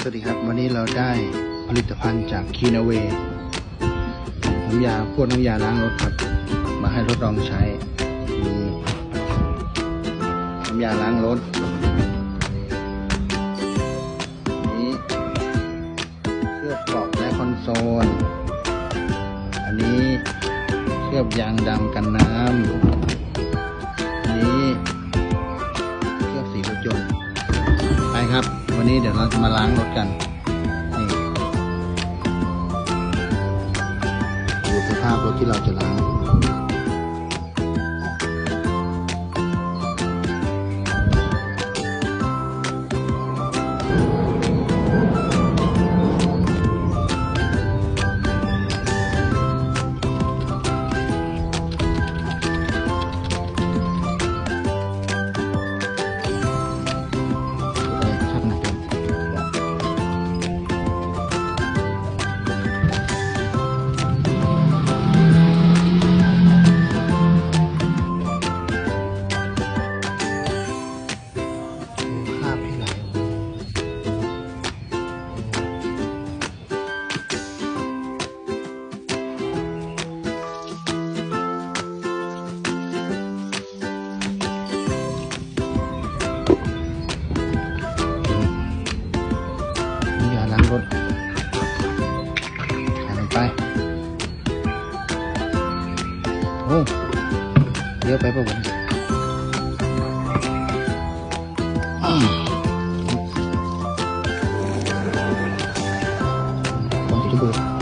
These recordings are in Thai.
สวัสดีครับ วันนี้เราได้ผลิตภัณฑ์จากคีนาเวน้ำยาพวกน้ำยาล้างรถครับ มาให้ทดลองใช้มีน้ำยาล้างรถนี้เคลือบเบาะและคอนโซล อันนี้เคลือบยางดำกันน้ำอันนี้เคลือบสีรถยนต์ ไปครับ วันนี้เดี๋ยวเราจะมาล้างรถกัน นี่ดูสภาพรถที่เราจะล้าง บนใส่ลงไปโอ้เยอะไปป่ะผมผมจะดู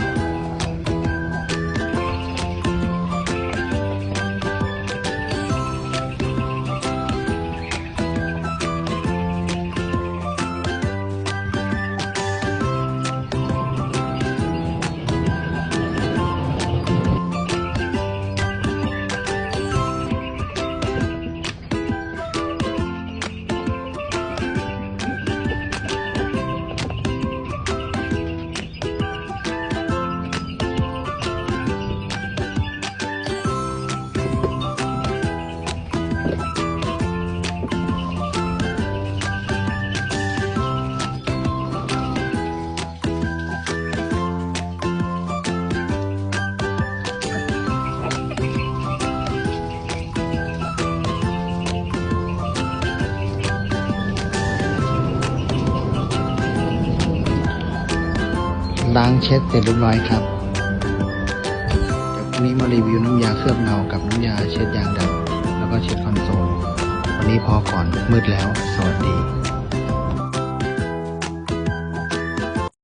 ล้างเช็ดเสร็จเรียบร้อยครับเดี๋ยวพรุ่งนี้มารีวิวน้ำยาเคลือบเงากับน้ำยาเช็ดยางดำแล้วก็เช็ดคอนโซลวันนี้พอก่อนมืดแล้ว สวัสดี